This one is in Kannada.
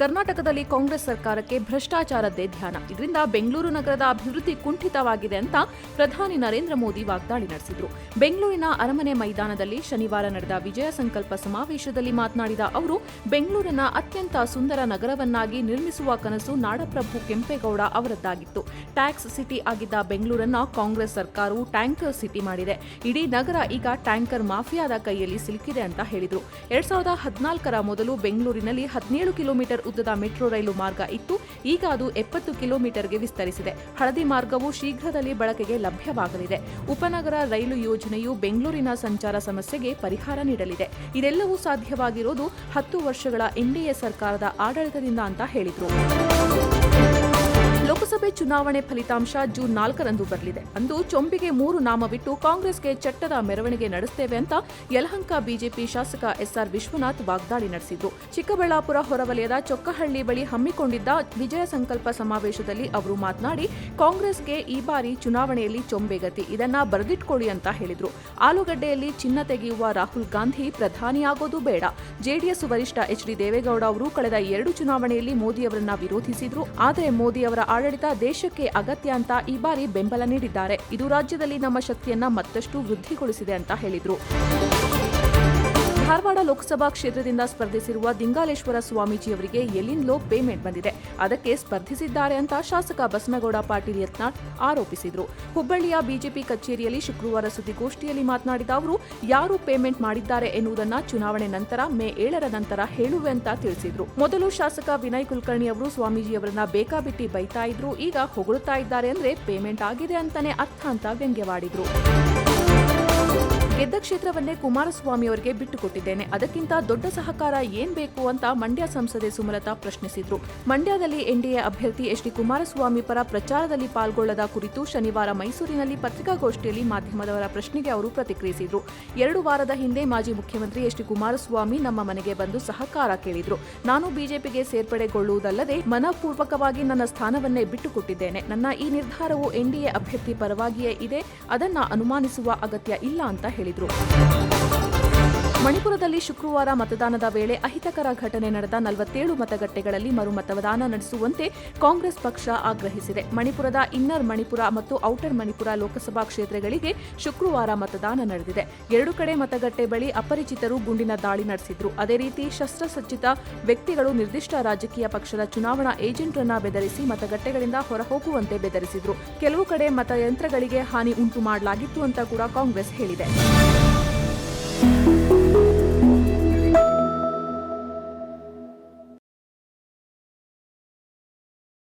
ಕರ್ನಾಟಕದಲ್ಲಿ ಕಾಂಗ್ರೆಸ್ ಸರ್ಕಾರಕ್ಕೆ ಭ್ರಷ್ಟಾಚಾರದ್ದೇ ಧ್ಯಾನ. ಇದರಿಂದ ಬೆಂಗಳೂರು ನಗರದ ಅಭಿವೃದ್ಧಿ ಕುಂಠಿತವಾಗಿದೆ ಅಂತ ಪ್ರಧಾನಿ ನರೇಂದ್ರ ಮೋದಿ ವಾಗ್ದಾಳಿ ನಡೆಸಿದರು. ಬೆಂಗಳೂರಿನ ಅರಮನೆ ಮೈದಾನದಲ್ಲಿ ಶನಿವಾರ ನಡೆದ ವಿಜಯ ಸಂಕಲ್ಪ ಸಮಾವೇಶದಲ್ಲಿ ಮಾತನಾಡಿದ ಅವರು, ಬೆಂಗಳೂರನ್ನ ಅತ್ಯಂತ ಸುಂದರ ನಗರವನ್ನಾಗಿ ನಿರ್ಮಿಸುವ ಕನಸು ನಾಡಪ್ರಭು ಕೆಂಪೇಗೌಡ ಅವರದ್ದಾಗಿತ್ತು. ಟ್ಯಾಕ್ಸ್ ಸಿಟಿ ಆಗಿದ್ದ ಬೆಂಗಳೂರನ್ನ ಕಾಂಗ್ರೆಸ್ ಸರ್ಕಾರವು ಟ್ಯಾಂಕರ್ ಸಿಟಿ ಮಾಡಿದೆ. ಇಡೀ ನಗರ ಈಗ ಟ್ಯಾಂಕರ್ ಮಾಫಿಯಾದ ಕೈಯಲ್ಲಿ ಸಿಲುಕಿದೆ ಅಂತ ಹೇಳಿದರು. ಎರಡ್ ಸಾವಿರದ ಹದಿನಾಲ್ಕರ ಮೊದಲು ಬೆಂಗಳೂರಿನಲ್ಲಿ ಹದಿನೇಳು ಕಿಲೋಮೀಟರ್ ಉದ್ದದ ಮೆಟ್ರೋ ರೈಲು ಮಾರ್ಗ ಇತ್ತು. ಈಗ ಅದು ಎಪ್ಪತ್ತು ಕಿಲೋಮೀಟರ್ಗೆ ವಿಸ್ತರಿಸಿದೆ. ಹಳದಿ ಮಾರ್ಗವು ಶೀಘ್ರದಲ್ಲಿ ಬಳಕೆಗೆ ಲಭ್ಯವಾಗಲಿದೆ. ಉಪನಗರ ರೈಲು ಯೋಜನೆಯು ಬೆಂಗಳೂರಿನ ಸಂಚಾರ ಸಮಸ್ಯೆಗೆ ಪರಿಹಾರ ನೀಡಲಿದೆ. ಇದೆಲ್ಲವೂ ಸಾಧ್ಯವಾಗಿರೋದು ಹತ್ತು ವರ್ಷಗಳ ಎನ್ಡಿಎ ಸರ್ಕಾರದ ಆಡಳಿತದಿಂದ ಅಂತ ಹೇಳಿದರು. ಲೋಕಸಭೆ ಚುನಾವಣೆ ಫಲಿತಾಂಶ ಜೂನ್ ನಾಲ್ಕರಂದು ಬರಲಿದೆ. ಅಂದು ಚೊಂಬಿಗೆ ಮೂರು ನಾಮವಿಟ್ಟು ಕಾಂಗ್ರೆಸ್ಗೆ ಚಟ್ಟದ ಮೆರವಣಿಗೆ ನಡೆಸುತ್ತೇವೆ ಅಂತ ಯಲಹಂಕ ಬಿಜೆಪಿ ಶಾಸಕ ಎಸ್ಆರ್ ವಿಶ್ವನಾಥ್ ವಾಗ್ದಾಳಿ ನಡೆಸಿದ್ರು ಚಿಕ್ಕಬಳ್ಳಾಪುರ ಹೊರವಲಯದ ಚೊಕ್ಕಹಳ್ಳಿ ಬಳಿ ಹಮ್ಮಿಕೊಂಡಿದ್ದ ವಿಜಯ ಸಂಕಲ್ಪ ಸಮಾವೇಶದಲ್ಲಿ ಅವರು ಮಾತನಾಡಿ, ಕಾಂಗ್ರೆಸ್ಗೆ ಈ ಬಾರಿ ಚುನಾವಣೆಯಲ್ಲಿ ಚೊಂಬೆಗತಿ ಇದನ್ನ ಬರೆದಿಟ್ಕೊಳ್ಳಿ ಅಂತ ಹೇಳಿದ್ರು. ಆಲೂಗಡ್ಡೆಯಲ್ಲಿ ಚಿನ್ನ ತೆಗೆಯುವ ರಾಹುಲ್ ಗಾಂಧಿ ಪ್ರಧಾನಿಯಾಗೋದು ಬೇಡ. ಜೆಡಿಎಸ್ ವರಿಷ್ಠ ಎಚ್ ಡಿ ದೇವೇಗೌಡ ಅವರು ಕಳೆದ ಎರಡು ಚುನಾವಣೆಯಲ್ಲಿ ಮೋದಿಯವರನ್ನ ವಿರೋಧಿಸಿದ್ರು. ಆದರೆ ಮೋದಿ ಅವರ ಆಡಳಿತ ದೇಶಕ್ಕೆ ಅಗತ್ಯ ಅಂತ ಈ ಬಾರಿ ಬೆಂಬಲ ನೀಡಿದ್ದಾರೆ. ಇದು ರಾಜ್ಯದಲ್ಲಿ ನಮ್ಮ ಶಕ್ತಿಯನ್ನ ಮತ್ತಷ್ಟು ವೃದ್ಧಿಗೊಳಿಸಿದೆ ಅಂತ ಹೇಳಿದ್ರು. ಧಾರವಾಡ ಲೋಕಸಭಾ ಕ್ಷೇತ್ರದಿಂದ ಸ್ಪರ್ಧಿಸಿರುವ ದಿಂಗಾಲೇಶ್ವರ ಸ್ವಾಮೀಜಿಯವರಿಗೆ ಎಲ್ಲಿಂದಲೋ ಪೇಮೆಂಟ್ ಬಂದಿದೆ. ಅದಕ್ಕೆ ಸ್ಪರ್ಧಿಸಿದ್ದಾರೆ ಅಂತ ಶಾಸಕ ಬಸನಗೌಡ ಪಾಟೀಲ್ ಯತ್ನಾಳ್ ಆರೋಪಿಸಿದರು. ಹುಬ್ಬಳ್ಳಿಯ ಬಿಜೆಪಿ ಕಚೇರಿಯಲ್ಲಿ ಶುಕ್ರವಾರ ಸುದ್ದಿಗೋಷ್ಠಿಯಲ್ಲಿ ಮಾತನಾಡಿದ ಅವರು, ಯಾರು ಪೇಮೆಂಟ್ ಮಾಡಿದ್ದಾರೆ ಎನ್ನುವುದನ್ನು ಚುನಾವಣೆ ನಂತರ ಮೇ ಏಳರ ನಂತರ ಹೇಳುವೆ ಅಂತ ತಿಳಿಸಿದ್ರು. ಮೊದಲು ಶಾಸಕ ವಿನಯ್ ಕುಲಕರ್ಣಿ ಅವರು ಸ್ವಾಮೀಜಿಯವರನ್ನ ಬೇಕಾಬಿಟ್ಟಿ ಬೈತಾ ಇದ್ರು, ಈಗ ಹೊಗಳುತ್ತಾ ಇದ್ದಾರೆ ಅಂದ್ರೆ ಪೇಮೆಂಟ್ ಆಗಿದೆ ಅಂತಾನೆ ಅರ್ಥ ಅಂತ ವ್ಯಂಗ್ಯವಾಡಿದ್ರು. ಗೆದ್ದ ಕ್ಷೇತ್ರವನ್ನೇ ಕುಮಾರಸ್ವಾಮಿ ಅವರಿಗೆ ಬಿಟ್ಟುಕೊಟ್ಟಿದ್ದೇನೆ. ಅದಕ್ಕಿಂತ ದೊಡ್ಡ ಸಹಕಾರ ಏನ್ ಬೇಕು ಅಂತ ಮಂಡ್ಯ ಸಂಸದೆ ಸುಮಲತಾ ಪ್ರಶ್ನಿಸಿದ್ರು. ಮಂಡ್ಯದಲ್ಲಿ ಎನ್ಡಿಎ ಅಭ್ಯರ್ಥಿ ಎಚ್ ಡಿ ಕುಮಾರಸ್ವಾಮಿ ಪರ ಪ್ರಚಾರದಲ್ಲಿ ಪಾಲ್ಗೊಳ್ಳದ ಕುರಿತು ಶನಿವಾರ ಮೈಸೂರಿನಲ್ಲಿ ಪತ್ರಿಕಾಗೋಷ್ಠಿಯಲ್ಲಿ ಮಾಧ್ಯಮದವರ ಪ್ರಶ್ನೆಗೆ ಅವರು ಪ್ರತಿಕ್ರಿಯಿಸಿದ್ರು. ಎರಡು ವಾರದ ಹಿಂದೆ ಮಾಜಿ ಮುಖ್ಯಮಂತ್ರಿ ಎಚ್ ಡಿ ಕುಮಾರಸ್ವಾಮಿ ನಮ್ಮ ಮನೆಗೆ ಬಂದು ಸಹಕಾರ ಕೇಳಿದ್ರು. ನಾನು ಬಿಜೆಪಿಗೆ ಸೇರ್ಪಡೆಗೊಳ್ಳುವುದಲ್ಲದೆ ಮನಪೂರ್ವಕವಾಗಿ ನನ್ನ ಸ್ಥಾನವನ್ನೇ ಬಿಟ್ಟುಕೊಟ್ಟಿದ್ದೇನೆ. ನನ್ನ ಈ ನಿರ್ಧಾರವು ಎನ್ಡಿಎ ಅಭ್ಯರ್ಥಿ ಪರವಾಗಿಯೇ ಇದೆ. ಅದನ್ನ ಅನುಮಾನಿಸುವ ಅಗತ್ಯ ಇಲ್ಲ ಅಂತ ಹೇಳಿದರು. ಮಣಿಪುರದಲ್ಲಿ ಶುಕ್ರವಾರ ಮತದಾನದ ವೇಳೆ ಅಹಿತಕರ ಘಟನೆ ನಡೆದ ನಲವತ್ತೇಳು ಮತಗಟ್ಟೆಗಳಲ್ಲಿ ಮರು ಮತದಾನ ನಡೆಸುವಂತೆ ಕಾಂಗ್ರೆಸ್ ಪಕ್ಷ ಆಗ್ರಹಿಸಿದೆ. ಮಣಿಪುರದ ಇನ್ನರ್ ಮಣಿಪುರ ಮತ್ತು ಔಟರ್ ಮಣಿಪುರ ಲೋಕಸಭಾ ಕ್ಷೇತ್ರಗಳಿಗೆ ಶುಕ್ರವಾರ ಮತದಾನ ನಡೆದಿದೆ. ಎರಡು ಕಡೆ ಮತಗಟ್ಟೆ ಬಳಿ ಅಪರಿಚಿತರು ಗುಂಡಿನ ದಾಳಿ ನಡೆಸಿದ್ರು. ಅದೇ ರೀತಿ ಶಸ್ತ್ರಸಜ್ಜಿತ ವ್ಯಕ್ತಿಗಳು ನಿರ್ದಿಷ್ಟ ರಾಜಕೀಯ ಪಕ್ಷದ ಚುನಾವಣಾ ಏಜೆಂಟ್ರನ್ನ ಬೆದರಿಸಿ ಮತಗಟ್ಟೆಗಳಿಂದ ಹೊರಹೋಗುವಂತೆ ಬೆದರಿಸಿದ್ರು. ಕೆಲವು ಕಡೆ ಮತಯಂತ್ರಗಳಿಗೆ ಹಾನಿ ಉಂಟು ಮಾಡಲಾಗಿತ್ತು ಅಂತ ಕೂಡ ಕಾಂಗ್ರೆಸ್ ಹೇಳಿದೆ.